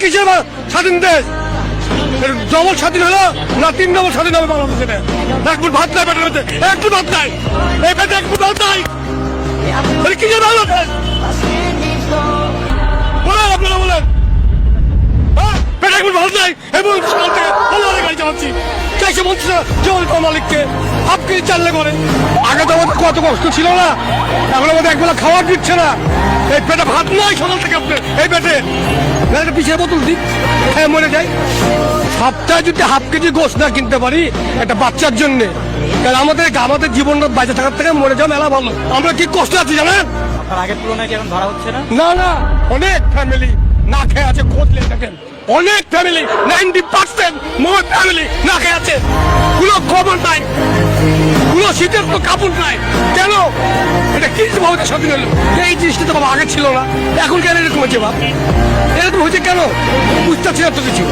কিসের স্বাধীন দেশ? ডবল স্বাধীন হলো না তিন ডবল স্বাধীন হবে বাংলাদেশে? এক ফুট ভাত নাই পেটের মধ্যে। এক ফুট ভাত নাই। এই পেটে এক ফুট ভাত নাই। কিসের বাংলাদেশ? বলেন, আপনারা বলেন। হ্যাঁ? পেটে এক ফুট ভাত নাই। এবং গাড়ি চালাচ্ছি। চাইছে বলছে জল মালিককে আপনি চাললে করে আগে তো আমাদের কত কষ্ট ছিল না? এখন আমাদের একবেলা খাবার দিচ্ছে না। এই পেটে ভাত নাই সকাল থেকে আপনার এই পেটে। একটা পিছের বোতল দিক হ্যাঁ মরে যাই। সপ্তাহে যদি হাফ কেজি গোস না কিনতে পারি একটা বাচ্চার জন্যে। তাহলে আমাদের আমাদের জীবনটা বাঁচে থাকার থেকে মরে যাওয়া মেলা ভালো। আমরা কি কষ্ট আছি জানেন? আগের তুলনায় কি এখন ভাড়া হচ্ছে না? না না। অনেক ফ্যামিলি না খেয়ে আছে খোঁজলে দেখেন। অনেক family ninety percent more family না খেয়ে আছে। কোনো খবর নাই। শীতের কোনো কাপড় নাই। কেন? এটা কি ভাবে শপিং হলো? এই জিনিসটা তো বাবা আগে ছিল না। এখন কেন এরকম হচ্ছে বাপ? এরকম হচ্ছে কেন? বুঝতে পারছি না তো কিছু।